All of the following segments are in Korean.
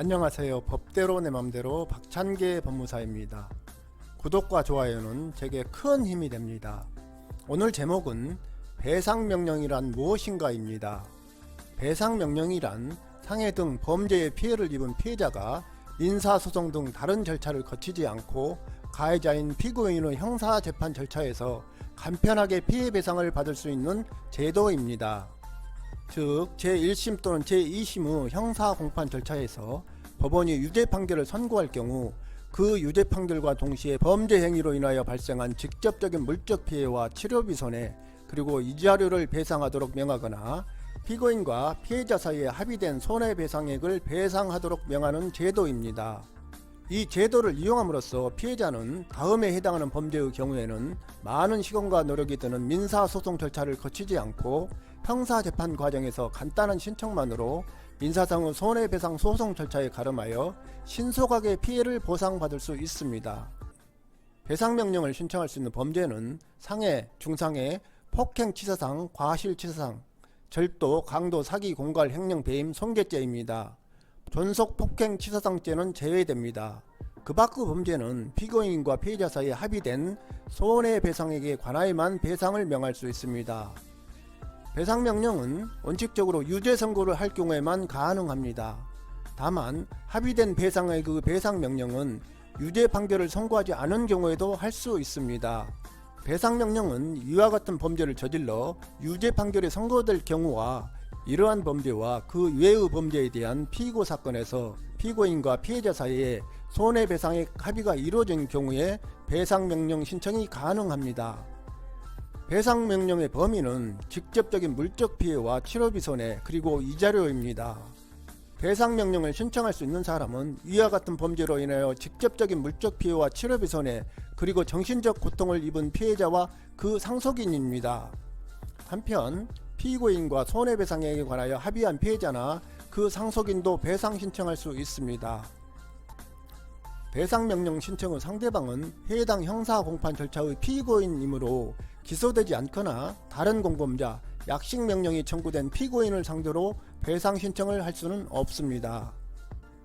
안녕하세요. 법대로 내 맘대로 박찬계 법무사입니다. 구독과 좋아요는 제게 큰 힘이 됩니다. 오늘 제목은 배상명령이란 무엇인가입니다. 배상명령이란 상해 등 범죄의 피해를 입은 피해자가 민사소송 등 다른 절차를 거치지 않고 가해자인 피고인의 형사재판 절차에서 간편하게 피해배상을 받을 수 있는 제도입니다. 즉 제1심 또는 제2심 후 형사 공판 절차에서 법원이 유죄 판결을 선고할 경우 그 유죄 판결과 동시에 범죄 행위로 인하여 발생한 직접적인 물적 피해와 치료비 손해 그리고 이자료를 배상하도록 명하거나 피고인과 피해자 사이에 합의된 손해배상액을 배상하도록 명하는 제도입니다. 이 제도를 이용함으로써 피해자는 다음에 해당하는 범죄의 경우에는 많은 시간과 노력이 드는 민사소송 절차를 거치지 않고 형사 재판 과정에서 간단한 신청만으로 민사상의 손해배상 소송 절차에 가름하여 신속하게 피해를 보상받을 수 있습니다. 배상명령을 신청할 수 있는 범죄는 상해, 중상해, 폭행치사상, 과실치사상, 절도, 강도, 사기, 공갈, 횡령, 배임, 손괴죄입니다. 존속 폭행 치사상죄는 제외됩니다. 그 밖의 범죄는 피고인과 피해자 사이에 합의된 손해배상액에 관하여만 배상을 명할 수 있습니다. 배상 명령은 원칙적으로 유죄 선고를 할 경우에만 가능합니다. 다만 합의된 배상액의 배상 명령은 유죄 판결을 선고하지 않은 경우에도 할 수 있습니다. 배상 명령은 이와 같은 범죄를 저질러 유죄 판결이 선고될 경우와 이러한 범죄와 그 외의 범죄에 대한 피고 사건에서 피고인과 피해자 사이에 손해배상액 합의가 이루어진 경우에 배상 명령 신청이 가능합니다. 배상 명령의 범위는 직접적인 물적 피해와 치료비 손해 그리고 이자료입니다. 배상 명령을 신청할 수 있는 사람은 이와 같은 범죄로 인하여 직접적인 물적 피해와 치료비 손해 그리고 정신적 고통을 입은 피해자와 그 상속인입니다. 한편 피고인과 손해배상액에 관하여 합의한 피해자나 그 상속인도 배상 신청할 수 있습니다. 배상 명령 신청의 상대방은 해당 형사 공판 절차의 피고인이므로 기소되지 않거나 다른 공범자, 약식 명령이 청구된 피고인을 상대로 배상 신청을 할 수는 없습니다.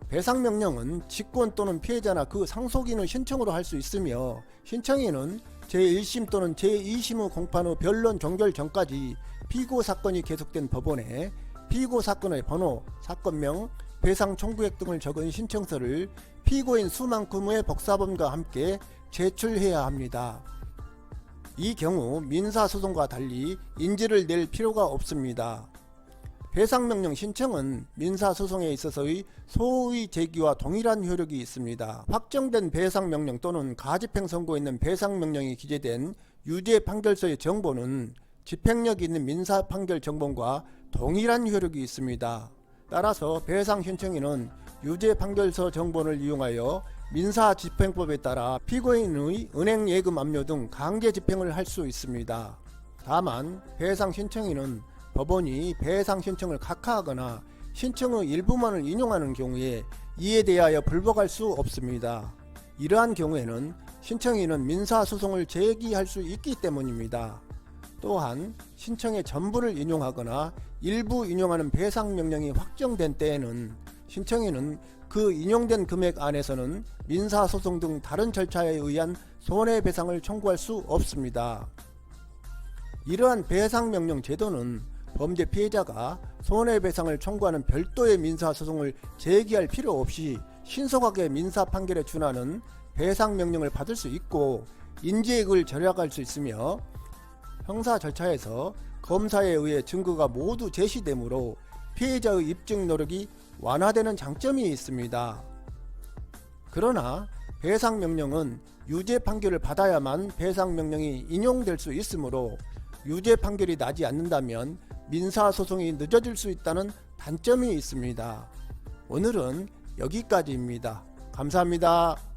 배상 명령은 직권 또는 피해자나 그 상속인의 신청으로 할 수 있으며 신청인은 제1심 또는 제2심 의 공판 후 변론 종결 전까지 피고 사건이 계속된 법원에 피고 사건의 번호, 사건명, 배상 청구액 등을 적은 신청서를 피고인 수만큼의 복사본과 함께 제출해야 합니다. 이 경우 민사소송과 달리 인지를 낼 필요가 없습니다. 배상명령 신청은 민사소송에 있어서의 소의 제기와 동일한 효력이 있습니다. 확정된 배상명령 또는 가집행 선고에 있는 배상명령이 기재된 유죄 판결서의 정보는 집행력이 있는 민사 판결 정보과 동일한 효력이 있습니다. 따라서 배상 신청인은 유죄 판결서 정보를 이용하여 민사 집행법에 따라 피고인의 은행 예금 압류 등 강제 집행을 할 수 있습니다. 다만 배상 신청인은 법원이 배상 신청을 각하하거나 신청의 일부만을 인용하는 경우에 이에 대하여 불복할 수 없습니다. 이러한 경우에는 신청인은 민사소송을 제기할 수 있기 때문입니다. 또한 신청의 전부를 인용하거나 일부 인용하는 배상 명령이 확정된 때에는 신청인은 그 인용된 금액 안에서는 민사소송 등 다른 절차에 의한 손해배상을 청구할 수 없습니다. 이러한 배상명령 제도는 범죄 피해자가 손해배상을 청구하는 별도의 민사소송을 제기할 필요 없이 신속하게 민사 판결에 준하는 배상명령을 받을 수 있고 인지액을 절약할 수 있으며 형사 절차에서 검사에 의해 증거가 모두 제시되므로 피해자의 입증 노력이 완화되는 장점이 있습니다. 그러나 배상 명령은 유죄 판결을 받아야만 배상 명령이 인용될 수 있으므로 유죄 판결이 나지 않는다면 민사 소송이 늦어질 수 있다는 단점이 있습니다. 오늘은 여기까지입니다. 감사합니다.